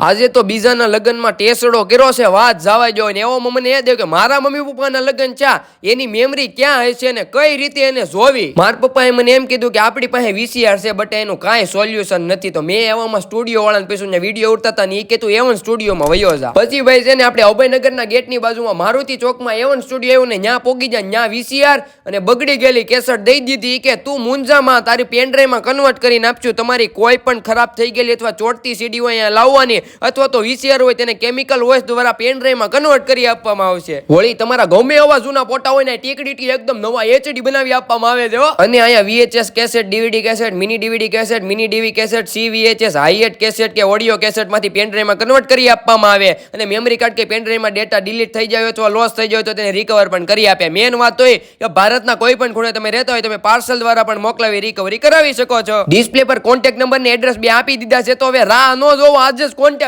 આજે તો બીજાના લગ્નમાં ટેસડો કર્યો છે, વાત જવાય જો ને એવો મને એ દે કે મારા મમ્મી પપ્પાના લગ્ન ચા એની મેમરી ક્યાં હશે ને કઈ રીતે એને જોવી? મારા પપ્પાએ મને એમ કીધું કે આપણી પાસે વીસીઆર છે બટ એનું કાંઈ સોલ્યુશન નથી. તો મેં એવામાં સ્ટુડિયો વાળાને પીછું ને વીડિયો ઉડતા હતા ને એ કીધું એવન સ્ટુડિયોમાં વયો જા. પછી ભાઈ છે ને આપણે અભયનગરના ગેટની બાજુમાં મારુતિ ચોકમાં એવન સ્ટુડિયો આવ્યું ને ત્યાં પોગી જાય ત્યાં વીસીઆર અને બગડી ગયેલી કેસેટ દઈ દીધી. કે તું મુંજામાં તારી પેનડ્રાઈવમાં કન્વર્ટ કરીને આપશું તમારી કોઈ પણ ખરાબ થઈ ગયેલી અથવા ચોટતી સીડીઓ અહીંયા લાવવાની. અથવા તો વીસીઆર હોય તેને કેમિકલ વોઇસ દ્વારા પેન ડ્રાઈવમાં કન્વર્ટ કરી આપવામાં આવશે. વળી તમારા ગમે એવા જૂના ફોટા હોય ને ટીકડીટી એકદમ નવા એચડી બનાવી આપવામાં આવે છે અને અહીંયા VHS cassette DVD cassette mini DVD cassette mini DV cassette C VHS hi eight cassette કે ઓડિયો કેસેટમાંથી પેનડ્રાઈવમાં કન્વર્ટ કરી આપવામાં આવે. અને મેમરી કાર્ડ કે પેન ડ્રાઈવમાં ડેટા ડિલીટ થઈ જાય અથવા લોસ થઈ જાય તો તેને રિકવર પણ કરી આપે. મેન વાત તો એ કે ભારતના કોઈ પણ ખૂણે તમે રહેતા હોય, તમે પાર્સલ દ્વારા પણ મોકલાવી રિકવરી કરાવી શકો છો. ડિસ્પ્લે પર કોન્ટેક્ટ નંબર ને એડ્રેસ બે આપી દીધા છે, તો હવે રાહ ન જોવો. આજે જ કોન્ટેક્ટ